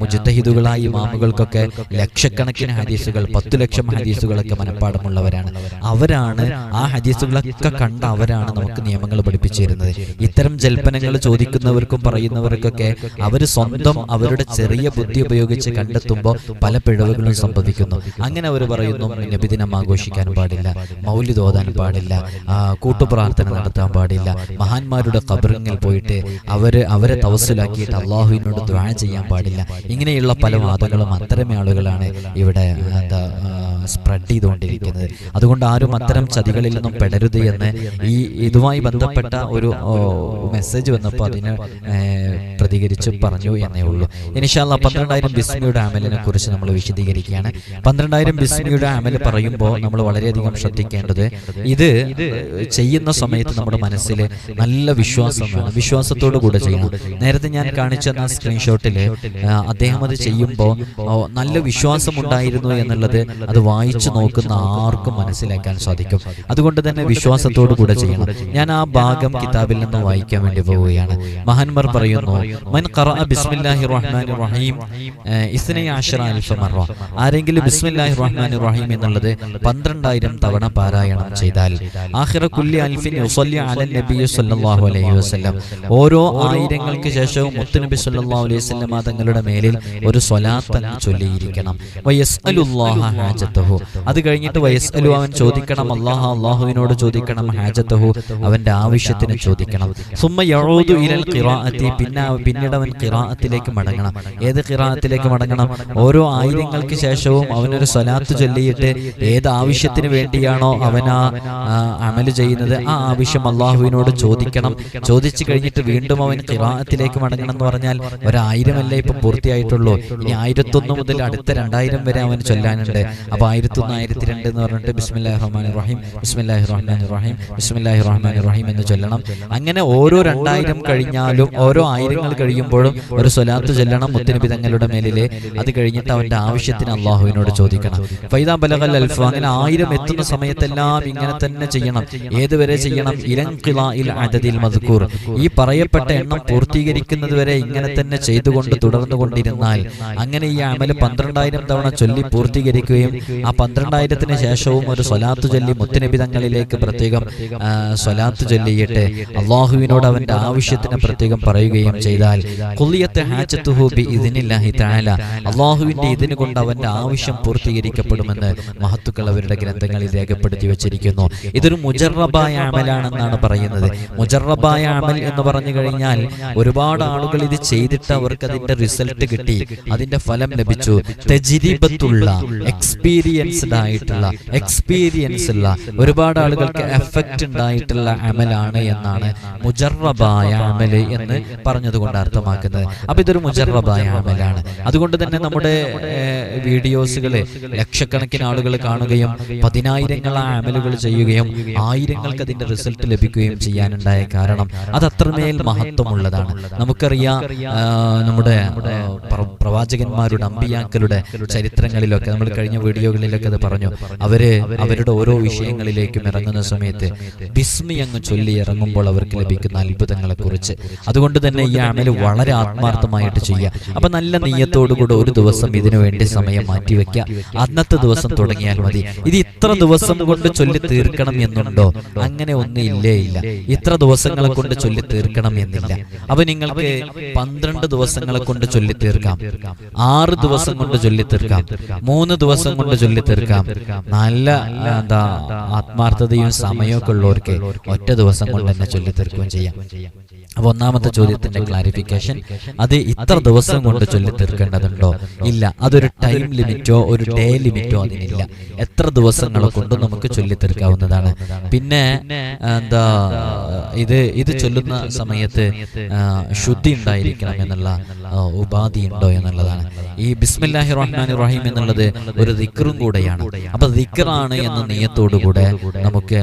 മുജത്തഹിദുകളായ ഇമാമുകൾക്കൊക്കെ ലക്ഷക്കണക്കിന് ഹദീസുകൾ പത്തു ലക്ഷം ഹദീസുകളൊക്കെ മനഃപ്പാടമുള്ളവരാണ്. അവരാണ് ആ ഹദീസുകളൊക്കെ കണ്ട അവരാണ് നമുക്ക് നിയമങ്ങൾ പഠിപ്പിച്ചു തരുന്നത് ഇത്തരം ജൽപ്പനങ്ങൾ ചോദിക്കുന്നവർക്കും പറയുന്നവർക്കൊക്കെ അവർ സ്വന്തം അവരുടെ ചെറിയ ബുദ്ധി ഉപയോഗിച്ച് കണ്ടെത്തുമ്പോൾ പല പിഴവുകളും സംഭവിക്കുന്നു. അങ്ങനെ അവർ പറയുന്നു നബിദിനം ആഘോഷിക്കാൻ പാടില്ല മൗലിദ് തോതാൻ പാടില്ല കൂട്ടുപ്രാർത്ഥന നടത്താൻ പാടില്ല മഹാന്മാരുടെ കബറിങ്ങിൽ പോയിട്ട് അവർ അവരെ തവസ്സിലാക്കിയിട്ട് അള്ളാഹുവിനോട് ദ്വാ ചെയ്യാൻ പാടില്ല. ഇങ്ങനെയുള്ള പല വാദങ്ങളും അത്തരം ആളുകളാണ് ഇവിടെ എന്താ സ്പ്രെഡ് ചെയ്തുകൊണ്ടിരിക്കുന്നത്. അതുകൊണ്ട് ആരും അത്തരം ചതികളിൽ നിന്നും പെടരുത് എന്ന് ഈ ഇതുമായി ബന്ധപ്പെട്ട ഒരു മെസ്സേജ് വന്നപ്പോൾ അതിന് പ്രതികരിച്ച് പറഞ്ഞു എന്നേ ഉള്ളൂ. ഇനിഷാല്ല പന്ത്രണ്ടായിരം ബിസ്മിയുടെ അമലിനെ കുറിച്ച് നമ്മൾ വിശദീകരിക്കുകയാണ്. പന്ത്രണ്ടായിരം ബിസ്മിയുടെ അമൽ പറയുമ്പോൾ നമ്മൾ വളരെയധികം ശ്രദ്ധിക്കേണ്ടത് ഇത് ചെയ്യുന്ന സമയത്ത് നമ്മുടെ മനസ്സിൽ നല്ല വിശ്വാസം വേണം. വിശ്വാസത്തോടു കൂടെ ചെയ്യണം. നേരത്തെ ഞാൻ കാണിച്ച ആ സ്ക്രീൻഷോട്ടിൽ അദ്ദേഹം അത് ചെയ്യുമ്പോൾ നല്ല വിശ്വാസം ഉണ്ടായിരുന്നു എന്നുള്ളത് അത് വായിച്ചു നോക്കുന്ന ആർക്കും മനസ്സിലാക്കാൻ സാധിക്കും. അതുകൊണ്ട് തന്നെ വിശ്വാസത്തോടു കൂടെ ചെയ്യണം. ഞാൻ ആ ഭാഗം കിതാബിൽ നിന്ന് വായിക്കാൻ വേണ്ടി പോവുകയാണ്. മഹാന്മാർ പറയുന്നു മൻ റഹ്മാനിർ റഹീം ആരെങ്കിലും ബിസ്മില്ലാഹി റഹ്മാൻ റഹീം എന്നുള്ളത് പന്ത്രണ്ടായിരം തവണ പാരായണം ചെയ്താൽ ആഹിറ കുല്ലി അൽഫിൻ യുസല്ലി അലൻ നബി സല്ലല്ലാഹു അലൈഹി വസല്ലം. ഓരോ ആയിരങ്ങൾക്ക് ശേഷവും മുത്തുനബി സല്ലല്ലാഹു അലൈഹി വസല്ലം തങ്ങളുടെ മേലിൽ ഒരു സ്വലാത്ത് ചൊല്ലിയിരിക്കണം. ഹാജത്തഹു. അത് കഴിഞ്ഞിട്ട് വയസ്അലു അവൻ ചോദിക്കണം അള്ളാഹ അള്ളാഹുവിനോട് ചോദിക്കണം ഹാജത്തഹു. അവന്റെ ആവശ്യത്തിന് ചോദിക്കണം. സുമ്മ യഴൂദു ഇലൽ ഖിറാഅത്തി. പിന്നെ പിന്നീട് അവൻ ഖിറാഅത്തിലേക്ക് മടങ്ങണം. ഏത് ഖിറാഅത്തിലേക്ക് മടങ്ങണം? ഓരോ ആയിരങ്ങൾക്ക് ശേഷവും അവനൊരു സ്വലാത്ത് ചൊല്ലിയിട്ട് ഏത് ആവശ്യത്തിന് വേണ്ടിയാണോ ആ, അമൽ ചെയ്യുന്നത്? ആ ആവശ്യം അള്ളാഹുവിനോട് ചോദിക്കണം. ചോദിച്ചു കഴിഞ്ഞിട്ട് വീണ്ടും അവൻ ഖിറാഅത്തിലേക്ക് മടങ്ങണം എന്ന് പറഞ്ഞാൽ ഒരായിരമല്ലേ ഇപ്പം പൂർത്തിയായിട്ടുള്ളൂ. ഇനി ആയിരത്തൊന്ന് മുതൽ അടുത്ത രണ്ടായിരം വരെ അവൻ ചൊല്ലാനുണ്ട്. അപ്പോൾ ആയിരത്തൊന്ന് ആയിരത്തി രണ്ട് എന്ന് പറഞ്ഞിട്ട് ബിസ്മില്ലാഹി റഹ്മാൻ റഹീം ബിസ്മില്ലാഹി റഹ്മാൻ റഹീം ബിസ്മില്ലാഹി റഹ്മാൻ റഹീം എന്ന് ചൊല്ലണം. അങ്ങനെ ഓരോ രണ്ടായിരം കഴിഞ്ഞാലും ഓരോ ആയിരങ്ങൾ കഴിയുമ്പോഴും ഒരു സ്വലാത്ത് ചൊല്ലണം മുത്തനബി തങ്ങളുടെ മേലിലെ. അത് കഴിഞ്ഞിട്ട് അവന്റെ ആവശ്യത്തിന് അള്ളാഹുവിനോട് ചോദിക്കണം. ഫൈദാ ബലഗൽ അൽഫ അങ്ങനെ ആയിരം എത്തുന്ന സമയത്തെല്ലാം ഇങ്ങനെ തന്നെ ചെയ്യണം. ഏതുവരെ ചെയ്യണം. ഇലങ്കിളായിൽ അദദിൽ മധുക്കൂർ ഈ പറയപ്പെട്ട എണ്ണം പൂർത്തീകരിക്കുന്നത് വരെ ഇങ്ങനെ തന്നെ ചെയ്തുകൊണ്ട് തുടർന്നു കൊണ്ടിരുന്നാൽ അങ്ങനെ ഈ അമൽ പന്ത്രണ്ടായിരം തവണ ചൊല്ലി പൂർത്തീകരിക്കുകയും ആ പന്ത്രണ്ടായിരത്തിന് ശേഷവും ഒരു സ്വലാത്ത് ചൊല്ലി മുത്തനബിതങ്ങളിലേക്ക് പ്രത്യേകം സ്വലാത്ത് ചൊല്ലിയിട്ട് അള്ളാഹുവിനോട് അവന്റെ ആവശ്യത്തിന് പ്രത്യേകം പറയുകയും ചെയ്താൽ കുല്ലിയത്തെ ഹാജത്തുഹു ബി ഇതിനില്ലാഹി തആല. അള്ളാഹുവിന്റെ ഇതിന് കൊണ്ട് അവന്റെ ആവശ്യം പൂർത്തീകരിക്കപ്പെടുമെന്ന് മഹത്തുക്കൾ അവരുടെ ഗ്രന്ഥങ്ങളിൽ രേഖപ്പെടുത്തി വെച്ചിരിക്കുന്നു ഇതൊരു മുജറബായ അമലാണെന്നാണ് പറയുന്നത്. മുജറബായ അമൽ എന്ന് പറഞ്ഞു കഴിഞ്ഞാൽ ഒരുപാട് ആളുകൾ ഇത് ചെയ്തിട്ട് അവർക്ക് അതിന്റെ റിസൾട്ട് കിട്ടി. അതിന്റെ ഫലം ലഭിച്ചു. തെജിരിബത്തുള്ള എക്സ്പീരിയൻസ്ഡ് ആയിട്ടുള്ള എക്സ്പീരിയൻസ് ഉള്ള ഒരുപാട് ആളുകൾക്ക് എഫക്റ്റ് ഉണ്ടായിട്ടുള്ള അമലാണ് എന്നാണ് മുജറബായ അമൽ എന്ന് പറഞ്ഞതുകൊണ്ട് അർത്ഥമാക്കുന്നത്. അപ്പൊ ഇതൊരു മുജറബായ അമലാണ്. അതുകൊണ്ട് തന്നെ നമ്മുടെ വീഡിയോസുകൾ ലക്ഷക്കണക്കിന് ആളുകൾ കാണുകയും പതിനായിരങ്ങൾ ആ അമലുകൾ ചെയ്യുകയും ആയിരങ്ങൾക്ക് അതിന്റെ റിസൾട്ട് ലഭിക്കുകയും ചെയ്യാനുണ്ടായ കാരണം അത് അത്രമേൽ മഹത്വമുള്ളതാണ്. നമുക്കറിയാം നമ്മുടെ പ്രവാചകന്മാരുടെ അമ്പിയാക്കളുടെ ചരിത്രങ്ങളിലൊക്കെ നമ്മൾ കഴിഞ്ഞ വീഡിയോകളിലൊക്കെ അത് പറഞ്ഞു. അവർ അവരുടെ ഓരോ വിഷയങ്ങളിലേക്കും ഇറങ്ങുന്ന സമയത്ത് ബിസ്മി അങ്ങ് ചൊല്ലി ഇറങ്ങുമ്പോൾ അവർക്ക് ലഭിക്കുന്ന അത്ഭുതങ്ങളെ കുറിച്ച് അതുകൊണ്ട് തന്നെ ഈ അമൽ വളരെ ആത്മാർത്ഥമായിട്ട് ചെയ്യുക. അപ്പൊ നല്ല നെയ്യത്തോടുകൂടെ ഒരു ദിവസം ഇതിനു വേണ്ടി സമയം മാറ്റിവെക്കുക അന്നത്തെ ദിവസം തുടങ്ങിയാൽ മതി. ഇത് ഇത്ര ദിവസം കൊണ്ട് ചൊല്ലി തീർക്കണം എന്നുണ്ടോ അങ്ങനെ ഒന്നും ഇല്ലേ ഇല്ല. ഇത്ര ദിവസങ്ങളെ കൊണ്ട് ചൊല്ലി തീർക്കണം എന്നില്ല. അപ്പൊ നിങ്ങൾക്ക് പന്ത്രണ്ട് ദിവസങ്ങളെ കൊണ്ട് ചൊല്ലി തീർക്കാം ആറ് ദിവസം കൊണ്ട് ചൊല്ലി തീർക്കാം മൂന്ന് ദിവസം കൊണ്ട് ചൊല്ലി തീർക്കാം നല്ല എന്താ ആത്മാർത്ഥതയും സമയമൊക്കെ ഉള്ളവർക്ക് ഒറ്റ ദിവസം കൊണ്ട് തന്നെ ചൊല്ലി തീർക്കുകയും ചെയ്യാം. അപ്പൊ ഒന്നാമത്തെ ചോദ്യത്തിന്റെ ക്ലാരിഫിക്കേഷൻ അത് ഇത്ര ദിവസം കൊണ്ട് ചൊല്ലി തീർക്കേണ്ടതുണ്ടോ ഇല്ല അതൊരു ടൈം ലിമിറ്റോ ഒരു ഡേ ലിമിറ്റോ അതിനില്ല. എത്ര ദിവസങ്ങളെ കൊണ്ട് നമുക്ക് ചൊല്ലി തീർക്കാവുന്നതാണ് പിന്നെ എന്താ ഇത് ഇത് ചൊല്ലുന്ന സമയത്ത് ശുദ്ധി ശുദ്ധി ഉണ്ടായിരിക്കണം എന്നുള്ള ഉപാധി ഉണ്ടോ എന്നുള്ളതാണ്. ഈ ബിസ്മില്ലാഹി റഹ്മാൻ റഹീം എന്നുള്ളത് ഒരു ദിക്റും കൂടെയാണ്. അപ്പൊ ദിക്റാണ് എന്ന നിയത്തോടുകൂടെ നമുക്ക്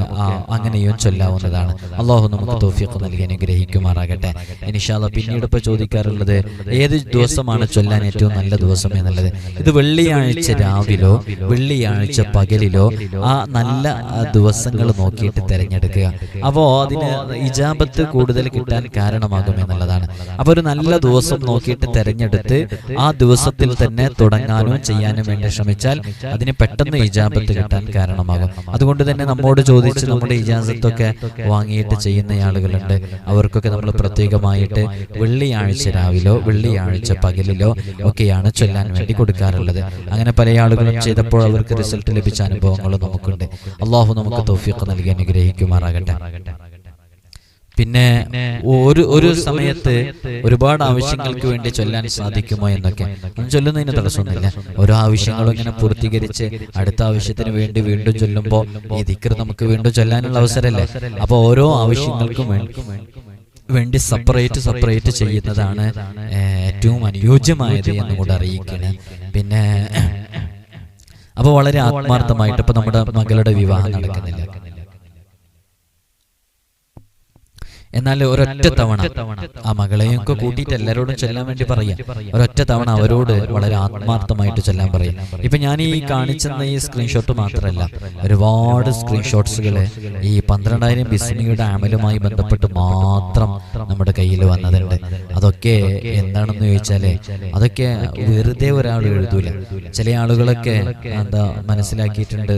അങ്ങനെയും ചൊല്ലാവുന്നതാണ്. അള്ളാഹു നമുക്ക് തോഫിയൊക്കെ നൽകി അനുഗ്രഹിക്കുമാറാകട്ടെ. ഇനിഷാല പിന്നീട് ഇപ്പൊ ചോദിക്കാറുള്ളത് ഏത് ദിവസമാണ് ചൊല്ലാൻ ഏറ്റവും നല്ല ദിവസം എന്നുള്ളത്? ഇത് വെള്ളിയാഴ്ച രാവിലോ വെള്ളിയാഴ്ച പകലിലോ ആ നല്ല ദിവസങ്ങൾ നോക്കിയിട്ട് തിരഞ്ഞെടുക്കുക. അപ്പോ അതിന് ഇജാബത്ത് കൂടുതൽ കിട്ടാൻ കാരണമാകും എന്നുള്ളതാണ്. അപ്പൊ ഒരു നല്ല ദിവസം നോക്കിയിട്ട് തെരഞ്ഞെടുത്ത് ആ ദിവസത്തിൽ തന്നെ തുടങ്ങാനും ചെയ്യാനും വേണ്ടി ശ്രമിച്ചാൽ അതിന് പെട്ടെന്ന് ഇജാബത്ത് കിട്ടാൻ കാരണമാകും. അതുകൊണ്ട് തന്നെ നമ്മോട് ചോദിച്ച് നമ്മുടെ ഇജാസത്തൊക്കെ വാങ്ങിയിട്ട് ചെയ്യുന്ന ആളുകളുണ്ട്. അവർക്കൊക്കെ നമ്മൾ പ്രത്യേകമായിട്ട് വെള്ളിയാഴ്ച രാവിലോ വെള്ളിയാഴ്ച പകലിലോ ഒക്കെയാണ് ചൊല്ലാൻ വേണ്ടി കൊടുക്കാറുള്ളത്. അങ്ങനെ പല ആളുകളും ചെയ്തപ്പോൾ അവർക്ക് റിസൾട്ട് ലഭിച്ച അനുഭവങ്ങളും നമുക്കുണ്ട്. അള്ളാഹു നമുക്ക് തോഫിയൊക്കെ നൽകി അനുഗ്രഹിക്കുമാറാകട്ടെ. പിന്നെ ഒരു ഒരു സമയത്ത് ഒരുപാട് ആവശ്യങ്ങൾക്ക് വേണ്ടി ചൊല്ലാൻ സാധിക്കുമോ എന്നൊക്കെ. ഞാൻ ചൊല്ലുന്നതിന് തടസ്സമൊന്നുമില്ല. ഓരോ ആവശ്യങ്ങളും ഇങ്ങനെ പൂർത്തീകരിച്ച് അടുത്ത ആവശ്യത്തിന് വേണ്ടി വീണ്ടും ചൊല്ലുമ്പോൾ ഈ ദിക്കർ നമുക്ക് വീണ്ടും ചൊല്ലാനുള്ള അവസരമല്ലേ? അപ്പൊ ഓരോ ആവശ്യങ്ങൾക്കും വേണ്ടി വേണ്ടി സെപ്പറേറ്റ് സെപ്പറേറ്റ് ചെയ്യുന്നതാണ് ഏറ്റവും അനുയോജ്യമായത് എന്നും കൂടെ അറിയിക്കുകയാണ് പിന്നെ അപ്പൊ വളരെ ആത്മാർത്ഥമായിട്ട് ഇപ്പൊ നമ്മുടെ മകളുടെ വിവാഹം നടക്കുന്നില്ല. എന്നാൽ ഒരൊറ്റ തവണ ആ മകളെയും ഒക്കെ കൂട്ടിയിട്ട് എല്ലാരോടും ചെല്ലാൻ വേണ്ടി പറയാ. ഒരൊറ്റ തവണ അവരോട് വളരെ ആത്മാർത്ഥമായിട്ട് ചെല്ലാൻ പറയാം. ഇപ്പൊ ഞാൻ ഈ കാണിച്ചെന്ന ഈ സ്ക്രീൻഷോട്ട് മാത്രമല്ല ഒരുപാട് സ്ക്രീൻഷോട്ട്സുകൾ ഈ പന്ത്രണ്ടായിരം ബിസ്മിയുടെ അമലുമായി ബന്ധപ്പെട്ട് മാത്രം നമ്മുടെ കയ്യിൽ വന്നതുണ്ട്. അതൊക്കെ എന്താണെന്ന് ചോദിച്ചാൽ അതൊക്കെ വെറുതെ ഒരാൾ എഴുതൂല. ചില ആളുകളൊക്കെ എന്താ മനസ്സിലാക്കിയിട്ടുണ്ട്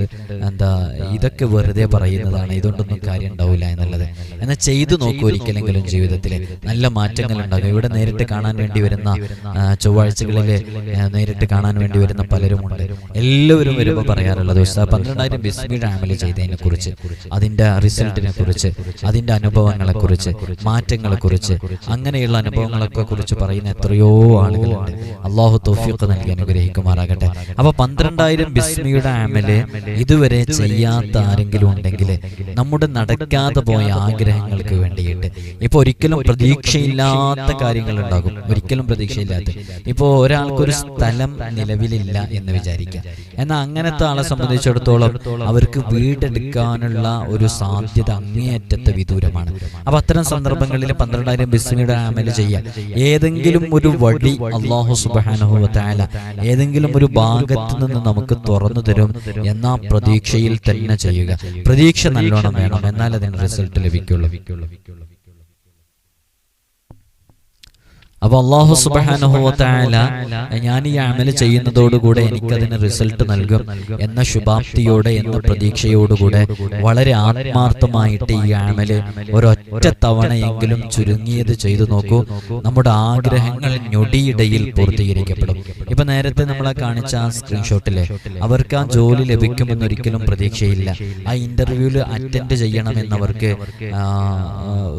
എന്താ ഇതൊക്കെ വെറുതെ പറയുന്നതാണ്. ഇതുകൊണ്ടൊന്നും കാര്യം ഉണ്ടാവില്ല എന്നുള്ളത്. എന്നാൽ ചെയ്തു നോക്കൂ. നോക്കൂ ഒരിക്കലെങ്കിലും ജീവിതത്തിൽ നല്ല മാറ്റങ്ങൾ ഉണ്ടാകും. ഇവിടെ നേരിട്ട് കാണാൻ വേണ്ടി വരുന്ന ചൊവ്വാഴ്ചകളിൽ നേരിട്ട് കാണാൻ വേണ്ടി വരുന്ന പലരുമുണ്ട്. എല്ലാവരും വരുമ്പോൾ പറയാറുള്ളത് ഉസ്താദ് പന്ത്രണ്ടായിരം ബിസ്മിയുടെ ആമൽ ചെയ്തതിനെ കുറിച്ച് അതിന്റെ റിസൾട്ടിനെ കുറിച്ച് അതിന്റെ അനുഭവങ്ങളെ കുറിച്ച് മാറ്റങ്ങളെ കുറിച്ച് അങ്ങനെയുള്ള അനുഭവങ്ങളൊക്കെ കുറിച്ച് പറയുന്ന എത്രയോ ആളുകളുണ്ട്. അള്ളാഹു തോഫിയൊക്കെ നൽകി അനുഗ്രഹിക്കുമാറാകട്ടെ. അപ്പൊ പന്ത്രണ്ടായിരം ബിസ്മിയുടെ ആമൽ ഇതുവരെ ചെയ്യാത്ത ആരെങ്കിലും ഉണ്ടെങ്കിൽ നമ്മുടെ നടക്കാതെ പോയ ആഗ്രഹങ്ങൾക്ക് വേണ്ടിയിട്ട് ഇപ്പൊ ഒരിക്കലും പ്രതീക്ഷയില്ലാത്ത കാര്യങ്ങൾ ഉണ്ടാകും ഒരിക്കലും പ്രതീക്ഷയില്ലാത്ത. ഇപ്പോ ഒരാൾക്കൊരു സ്ഥലം നിലവിലില്ല എന്ന് വിചാരിക്കാം എന്നാൽ അങ്ങനത്തെ ആളെ സംബന്ധിച്ചിടത്തോളം അവർക്ക് വീടെടുക്കാനുള്ള ഒരു സാധ്യത അങ്ങേയറ്റത്തെ വിദൂരമാണ്. അപ്പൊ അത്തരം സന്ദർഭങ്ങളിൽ പന്ത്രണ്ടായിരം ബിസിനിയുടെ ആമൽ ചെയ്യാം. ഏതെങ്കിലും ഒരു വഴി അള്ളാഹു സുബാനുഭവത്തായ ഏതെങ്കിലും ഒരു ഭാഗത്ത് നിന്ന് നമുക്ക് തുറന്നു തരും എന്ന പ്രതീക്ഷയിൽ തന്നെ ചെയ്യുക. പ്രതീക്ഷ നല്ലോണം വേണം. എന്നാൽ അതിന് റിസൾട്ട് ലഭിക്കുള്ളൂ. അപ്പൊ അള്ളാഹു സുബാനുഭവത്തായ ഞാൻ ഈ അമൽ ചെയ്യുന്നതോടുകൂടെ എനിക്കതിന് റിസൾട്ട് നൽകും എന്ന ശുഭാപ്തിയോടെ എന്ന പ്രതീക്ഷയോടുകൂടെ വളരെ ആത്മാർത്ഥമായിട്ട് ഈ അമൽ ഒരൊറ്റ തവണയെങ്കിലും ചുരുങ്ങിയത് ചെയ്തു നോക്കൂ. നമ്മുടെ ആഗ്രഹങ്ങൾ ഞൊടിയിടയിൽ പൂർത്തീകരിക്കപ്പെടും. ഇപ്പൊ നേരത്തെ നമ്മളെ കാണിച്ച ആ സ്ക്രീൻഷോട്ടിലെ അവർക്ക് ആ ജോലി ലഭിക്കുമെന്നൊരിക്കലും പ്രതീക്ഷയില്ല. ആ ഇന്റർവ്യൂവിൽ അറ്റൻഡ് ചെയ്യണമെന്നവർക്ക്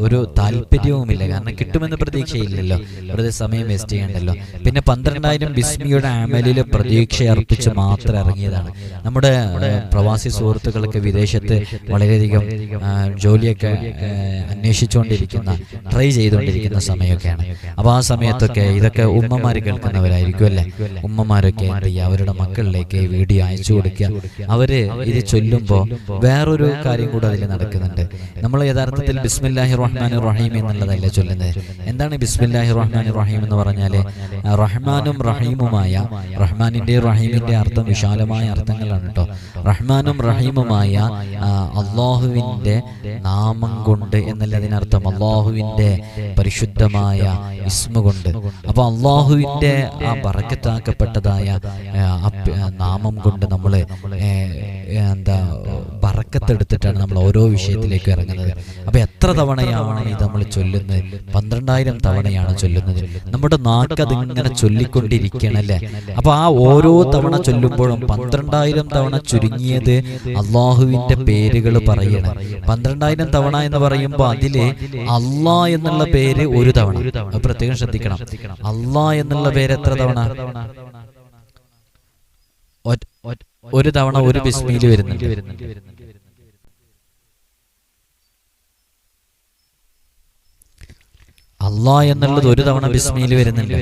ഒരു താല്പര്യവുമില്ല. കാരണം കിട്ടുമെന്ന് പ്രതീക്ഷയില്ലല്ലോ. വെറുതെ സമയം വേസ്റ്റ് ചെയ്യണ്ടല്ലോ പിന്നെ പന്ത്രണ്ടായിരം ബിസ്മിയുടെ ആമലിൽ പ്രതീക്ഷ അർപ്പിച്ച് മാത്രം ഇറങ്ങിയതാണ്. നമ്മുടെ പ്രവാസി സുഹൃത്തുക്കൾക്ക് വിദേശത്ത് വളരെയധികം ജോലിയൊക്കെ അന്വേഷിച്ചുകൊണ്ടിരിക്കുന്ന ട്രൈ ചെയ്തുകൊണ്ടിരിക്കുന്ന സമയമൊക്കെയാണ്. അപ്പോൾ ആ സമയത്തൊക്കെ ഇതൊക്കെ ഉമ്മമാർ കേൾക്കുന്നവരായിരിക്കും അല്ലേ ഉമ്മമാരൊക്കെ എന്ത് ചെയ്യുക? അവരുടെ മക്കളിലേക്ക് വീഡിയോ അയച്ചു കൊടുക്കുക. അവർ ഇത് ചൊല്ലുമ്പോൾ വേറൊരു കാര്യം കൂടെ അതിൽ നടക്കുന്നുണ്ട്. നമ്മൾ യഥാർത്ഥത്തിൽ ബിസ്മില്ലാഹി റഹ്മാൻ റഹീം എന്നുള്ളതല്ല ചൊല്ലുന്നത്? എന്താണ് ബിസ്മില്ലാഹി റഹ്മാൻ റഹീം എന്ന് പറഞ്ഞാൽ റഹ്മാനും റഹീമുമായ റഹ്മാനിന്റെ റഹീമിന്റെ അർത്ഥം വിശാലമായ അർത്ഥങ്ങളാണ് കേട്ടോ റഹ്മാനും റഹീമുമായ അള്ളാഹുവിന്റെ നാമം കൊണ്ട് എന്നല്ല അതിനർത്ഥം? അള്ളാഹുവിന്റെ പരിശുദ്ധമായ ഇസ്മ കൊണ്ട്. അപ്പൊ അള്ളാഹുവിന്റെ ആ ബറക്കത്താക്കപ്പെട്ടതായ നാമം കൊണ്ട് നമ്മൾ എന്താ ബറക്കത്തെടുത്തിട്ടാണ് നമ്മൾ ഓരോ വിഷയത്തിലേക്ക് ഇറങ്ങുന്നത്. അപ്പൊ എത്ര തവണയാണ് ഇത് നമ്മൾ ചൊല്ലുന്നത്? പന്ത്രണ്ടായിരം തവണയാണ് ചൊല്ലുന്നത്. നമ്മുടെ നാക്ക് അതിങ്ങനെ ചൊല്ലിക്കൊണ്ടിരിക്കണല്ലേ അപ്പൊ ആ ഓരോ തവണ ചൊല്ലുമ്പോഴും പന്ത്രണ്ടായിരം തവണ ചുരുങ്ങിയത് അള്ളാഹുവിന്റെ പേരുകൾ പറയണം. പന്ത്രണ്ടായിരം തവണ എന്ന് പറയുമ്പോൾ അതിൽ അള്ളാ എന്നുള്ള പേര് ഒരു തവണ. പ്രത്യേകം ശ്രദ്ധിക്കണം. അള്ളാ എന്നുള്ള പേര് എത്ര തവണ? ഒരു തവണ ഒരു ബിസ്മിയിൽ വരുന്നുണ്ട്. അള്ളാ എന്നുള്ളത് ഒരു തവണ ബിസ്മിയിൽ വരുന്നുണ്ട്.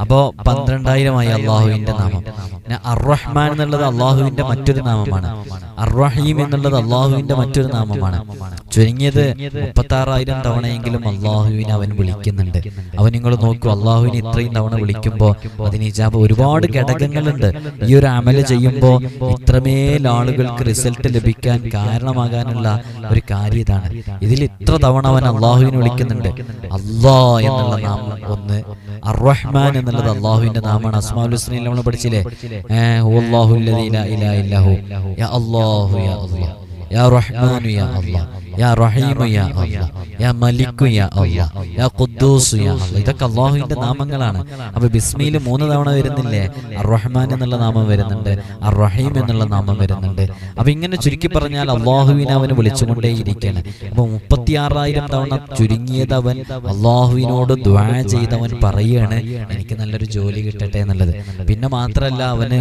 അപ്പോ പന്ത്രണ്ടായിരമായി അള്ളാഹുവിന്റെ നാമം. അർറഹ്മാൻ എന്നുള്ളത് അള്ളാഹുവിന്റെ മറ്റൊരു നാമമാണ്. അർറഹീം എന്നുള്ളത് അള്ളാഹുവിന്റെ മറ്റൊരു നാമമാണ്. ചുരുങ്ങിയത് മുപ്പത്തി ആറായിരം തവണയെങ്കിലും അള്ളാഹുവിനെ അവൻ വിളിക്കുന്നുണ്ട്. അവൻ നിങ്ങൾ നോക്കൂ അള്ളാഹുവിനെ ഇത്രയും തവണ വിളിക്കുമ്പോൾ അതിന് ഇജാബ് ഒരുപാട് ഘടകങ്ങളുണ്ട്. ഈ ഒരു അമൽ ചെയ്യുമ്പോൾ ഇത്രമേൽ ആളുകൾക്ക് റിസൾട്ട് ലഭിക്കാൻ കാരണമാകാനുള്ള ഒരു കാര്യം ഇതാണ് ഇതിൽ ഇത്ര തവണ അവൻ അള്ളാഹുവിനെ വിളിക്കുന്നുണ്ട്. അള്ളാ എന്നുള്ള നാമം ഒന്ന്. അറഹ്മാൻ എന്നുള്ളത് അള്ളാഹുവിന്റെ നാമമാണ് അസ്മാഉൽ ഹുസ്നയിൽ നമ്മൾ പഠിച്ചില്ലേ? അള്ളാഹു ലാ യാ അല്ലാഹു യാ അല്ലാഹ്. യാ റഹ്മാനു യാ അല്ലാഹ്. യാ റഹീമു യാ അല്ലാഹ് യാ മലിക്കു യാ അല്ലാഹ് യാ ഖുദ്ദൂസ് യാ അല്ലാഹ് ഇതൊക്കെ അള്ളാഹുവിന്റെ നാമങ്ങളാണ്. അപ്പൊ ബിസ്മിയിൽ മൂന്ന് തവണ വരുന്നില്ലേ? അർ റഹ്മാൻ എന്നുള്ള നാമം വരുന്നുണ്ട്. അർ റഹീം എന്നുള്ള നാമം വരുന്നുണ്ട്. അപ്പൊ ഇങ്ങനെ ചുരുക്കി പറഞ്ഞാൽ അള്ളാഹുവിനെ അവന് വിളിച്ചുകൊണ്ടേയിരിക്കുകയാണ് അപ്പൊ മുപ്പത്തിയാറായിരം തവണ ചുരുങ്ങിയത് അവൻ അള്ളാഹുവിനോട് ദ്വാ ചെയ്തവൻ പറയുകയാണ്. എനിക്ക് നല്ലൊരു ജോലി കിട്ടട്ടെ എന്നുള്ളത്. പിന്നെ മാത്രമല്ല അവന്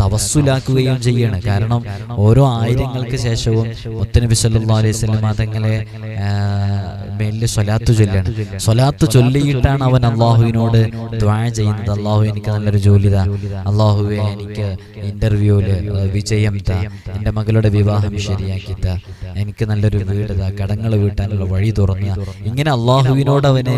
തവസ്സുലാക്കുകയും ചെയ്യാണ്. കാരണം ഓരോ ആയിരങ്ങൾക്ക് ശേഷവും മുത്തനബി സല്ലാ അലൈഹി വസല്ലം തങ്ങളെ മേലിൽ സ്വലാത്ത് ചൊല്ലാണ്. സ്വലാത്ത് ചൊല്ലിയിട്ടാണ് അവൻ അള്ളാഹുവിനോട് ദ്വാഴ ചെയ്യുന്നത്. അള്ളാഹു എനിക്ക് നല്ലൊരു ജോലി താ. അള്ളാഹുവെ എനിക്ക് ഇന്റർവ്യൂൽ വിജയം താ. എന്റെ മകളുടെ വിവാഹം ശരിയാക്കി താ. എനിക്ക് നല്ലൊരു വീട് താ. കടങ്ങൾ വീട്ടാനുള്ള വഴി തുറന്ന ഇങ്ങനെ അള്ളാഹുവിനോട് അവന്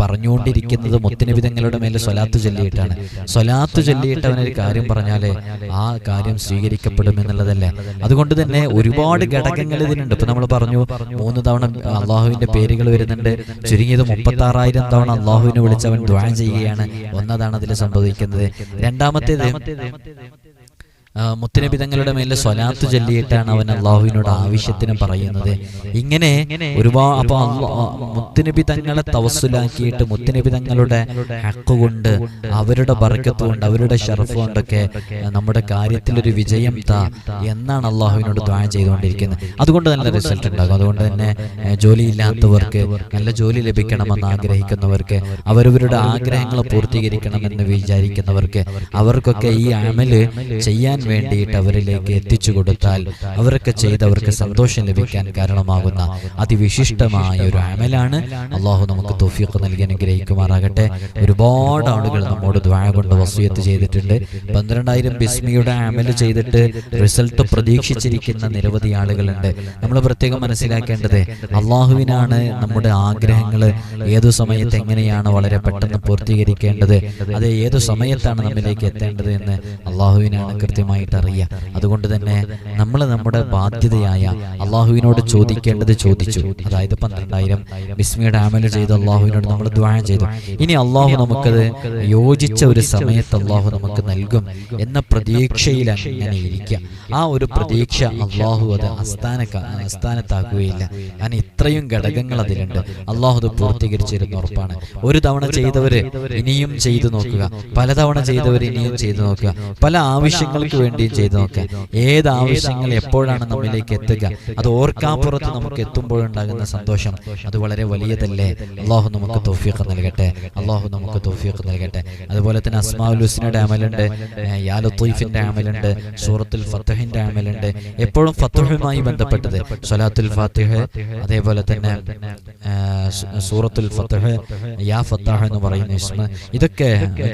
പറഞ്ഞുകൊണ്ടിരിക്കുന്നത് മുത്തനബിതങ്ങളുടെ മേലെ സ്വലാത്ത് ചൊല്ലിയിട്ടാണ്. സ്വലാത്ത് ചൊല്ലിയിട്ട് അവനൊരു കാര്യം പറഞ്ഞാലേ ആ കാര്യം സ്വീകരിക്കപ്പെടും എന്നുള്ളതല്ലേ? അതുകൊണ്ട് തന്നെ ഒരുപാട് ഘടകങ്ങൾ ഇതിനുണ്ട് നമ്മൾ പറഞ്ഞു. മൂന്ന് തവണ അള്ളാഹുവിന്റെ പേരുകൾ വരുന്നുണ്ട്. ചുരുങ്ങിയത് മുപ്പത്തി ആറായിരം തവണ അള്ളാഹുവിനെ വിളിച്ചവൻ അവൻ ദ്വാ ചെയ്യുകയാണ്. ഒന്നതാണ് അതിൽ സംഭവിക്കുന്നത്. രണ്ടാമത്തേത് മുത്തുനബി തങ്ങളുടെ മേലെ സ്വലാത്ത് ചൊല്ലിയിട്ടാണ് അവൻ അള്ളാഹുവിനോട് ആവശ്യത്തിന് പറയുന്നത്. ഇങ്ങനെ ഒരുപാട് അപ്പൊ മുത്തനബി തങ്ങളെ തവസ്സുലാക്കിയിട്ട് മുത്തനബി തങ്ങളുടെ ഹക്ക് കൊണ്ട് അവരുടെ ബർക്കത്ത് കൊണ്ട് അവരുടെ ഷറഫ് കൊണ്ടൊക്കെ നമ്മുടെ കാര്യത്തിലൊരു വിജയം താ എന്നാണ് അള്ളാഹുവിനോട് ദ്വാ ചെയ്തുകൊണ്ടിരിക്കുന്നത്. അതുകൊണ്ട് നല്ല റിസൾട്ട് ഉണ്ടാകും. അതുകൊണ്ട് തന്നെ ജോലിയില്ലാത്തവർക്ക് നല്ല ജോലി ലഭിക്കണമെന്ന് ആഗ്രഹിക്കുന്നവർക്ക് അവരവരുടെ ആഗ്രഹങ്ങൾ പൂർത്തീകരിക്കണമെന്ന് വിചാരിക്കുന്നവർക്ക് അവർക്കൊക്കെ ഈ അമൽ ചെയ്യാൻ വേണ്ടിയിട്ട് അവരിലേക്ക് എത്തിച്ചു കൊടുത്താൽ അവരൊക്കെ ചെയ്ത് അവർക്ക് സന്തോഷം ലഭിക്കാൻ കാരണമാകുന്ന അതിവിശിഷ്ടമായ ഒരു അമലാണ്. അള്ളാഹു നമുക്ക് തോഫിയൊക്കെ നൽകി അനുഗ്രഹിക്കുമാറാകട്ടെ. ഒരുപാട് ആളുകൾ നമ്മോട് ദ്വാ കൊണ്ട് വസൂയത്ത് ചെയ്തിട്ടുണ്ട്. പന്ത്രണ്ടായിരം ബിസ്മിയുടെ അമൽ ചെയ്തിട്ട് റിസൾട്ട് പ്രതീക്ഷിച്ചിരിക്കുന്ന നിരവധി ആളുകളുണ്ട്. നമ്മൾ പ്രത്യേകം മനസ്സിലാക്കേണ്ടത് അള്ളാഹുവിനാണ് നമ്മുടെ ആഗ്രഹങ്ങൾ ഏതു സമയത്ത് എങ്ങനെയാണ് വളരെ പെട്ടെന്ന് പൂർത്തീകരിക്കേണ്ടത് അത് ഏതു സമയത്താണ് നമ്മിലേക്ക് എത്തേണ്ടത് എന്ന് അള്ളാഹുവിനാണ് കൃത്യമായിട്ട് അറിയുക അതുകൊണ്ട് തന്നെ നമ്മൾ നമ്മുടെ ബാധ്യതയായ അള്ളാഹുവിനോട് ചോദിക്കേണ്ടത് ചോദിച്ചു. അതായത് പന്ത്രണ്ടായിരം ബിസ്മിയുടെ അമൽ ചെയ്ത് അള്ളാഹുവിനോട് നമ്മൾ ദ്വാരം ചെയ്തു. ഇനി അള്ളാഹു നമുക്കത് യോജിച്ച ഒരു സമയത്ത് അള്ളാഹു നമുക്ക് നൽകും എന്ന പ്രതീക്ഷയിൽ അങ്ങനെ ഇരിക്കുക. ആ ഒരു പ്രതീക്ഷ അള്ളാഹു അത് അസ്ഥാന അസ്ഥാനത്താക്കുകയില്ല കാരണം ഇത്രയും ഘടകങ്ങൾ അതിലുണ്ട്. അള്ളാഹു അത് പൂർത്തീകരിച്ചിരുന്ന ഉറപ്പാണ്. ഒരു തവണ ചെയ്തവര് ഇനിയും ചെയ്തു നോക്കുക. പലതവണ ചെയ്തവർ ഇനിയും ചെയ്തു നോക്കുക. പല ആവശ്യങ്ങൾക്ക് വേണ്ടിയും ചെയ്തു നോക്കുക ഏത് ആവശ്യങ്ങൾ എപ്പോഴാണ് നമ്മിലേക്ക് എത്തുക? അത് ഓർക്കാപ്പുറത്ത് നമുക്ക് എത്തുമ്പോഴുണ്ടാകുന്ന സന്തോഷം. അത് വളരെ വലിയതല്ലേ അള്ളാഹു നമുക്ക് തോഫിയൊക്കെ നൽകട്ടെ. അള്ളാഹു നമുക്ക് തോഫിയൊക്കെ നൽകട്ടെ. അതുപോലെ തന്നെ അസ്മാഉൽ ഹുസ്നയുടെ അമലുണ്ട് ഏഹ് യാ ലത്തീഫിന്റെ അമലുണ്ട് സൂറത്തുൽ ഫത്തഹിന്റെ അമലുണ്ട് എപ്പോഴും ഫത്തഹുമായി ബന്ധപ്പെട്ടത് സൊലാത്തുൽ ഫാത്തിഹ് അതേപോലെ തന്നെ സൂറത്തുൽ ഫത്തഹ് യാ ഫത്താഹ് എന്ന് പറയുന്ന ഇസ്മ. ഇതൊക്കെ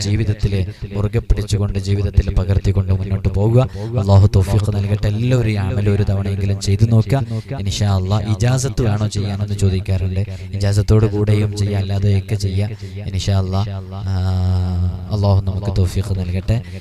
ജീവിതത്തിൽ മുറുകെ പിടിച്ചുകൊണ്ട് ജീവിതത്തിൽ പകർത്തിക്കൊണ്ട് മുന്നോട്ട് പോകുക. അള്ളാഹു തൗഫീഖ് നൽകട്ടെ. എല്ലാവരും ഈ അമൽ ഒരു തവണയെങ്കിലും ചെയ്തു നോക്കുക. ഇനിഷാ അള്ളാഹ് ഇജാസത്ത് വേണോ ചെയ്യാനെന്ന് ചോദിക്കാറുണ്ട്. ഇജാസത്തോട് കൂടെയും ചെയ്യാം അല്ലാതെയൊക്കെ ചെയ്യാം. ഇനിഷാ അള്ളാഹ് അള്ളാഹു നമുക്ക് തൗഫീഖ് നൽകട്ടെ.